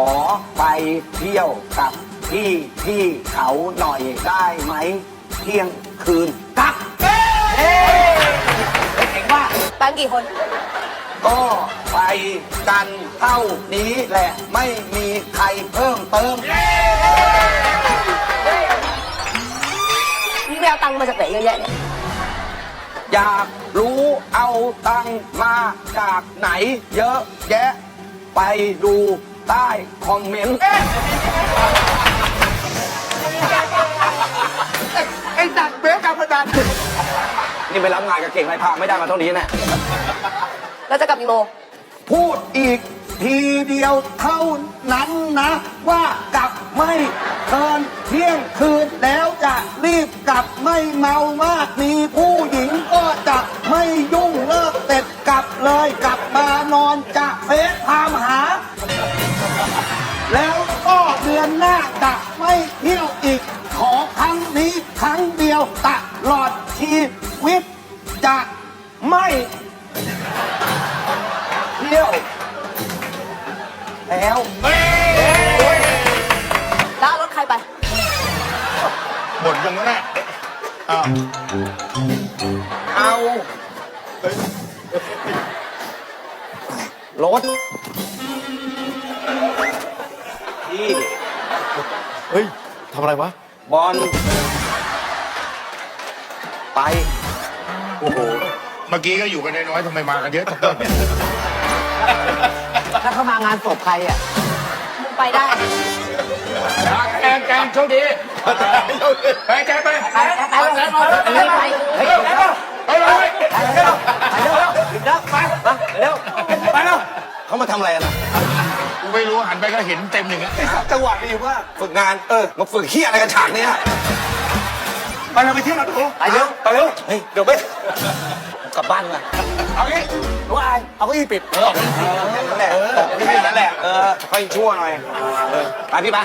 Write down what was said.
ขอไปเที่ยวกับพี่พี่เขาหน่อยได้ไหม เที่ยงคืนกลับเฮ้เก่งว่าไปกันกี่คน ก็ไปกันเท่านี้แหละไม่มีใครเพิ่มเติมนี่ไปเอาตังค์มาจากไหนเยอะแยะเนี่ยอยากรู้เอาตังค์มาจากไหนเยอะแยะ ไปดู ใต้คอมเมนต์ไอ้ดักเบฟการพนันนี่ไปรับงานกับเก่งไรพาไม่ได้มาเท่านี้แน่แล้วจะกลับกี่โมงพูดอีกทีเดียวเท่านั้นนะ ว่ากลับไม่เกินเที่ยงคืนแล้วจะรีบกลับไม่เมามากมีผู้หญิงก็จะไม่ยุ่งเลิกเสร็จกลับเลยกลับมานอนจะเฟซไทม์หา แล้วก็เดือนหน้าจะไม่เที่ยวอีก ขอครั้งนี้ครั้งเดียวตลอดชีวิตจะไม่เที่ยวแล้วแล้วเอารถใครไป หมดยังแน่อ้าวเอารถ ที่เฮ้ยทำอะไรวะ บอลไป โอ้โห เมื่อกี้ก็อยู่กันน้อยๆทำไมมากันเยอะจังถ้าเข้ามางานศพใครอะมึงไปได้แกงแกงโชคดีไปแกงไปไปไปไปไปไปเฮ้ยไปเร็วไปเลยไปเร็วไปเร็วเร็วไปเร็วไปเร็วเขามาทำอะไรกันอะ กูไม่รู้หันไปก็เห็นเต็มอย่างเงี้ยจังหวะนี้ว่าฝึกงานเออมาฝึกขี้อะไรกันฉากเนี้ยไปเราไปเที่ยวกันดูไปเร็วไปเร็วเฮ้ยเดี๋ยวไปกลับบ้านกันเอางี้รู้อะไรเอาเก็อี้ปิดเออนั่นแหละเออนั่นแหละเออค่อยชั่วหน่อยเออไปพี่ไป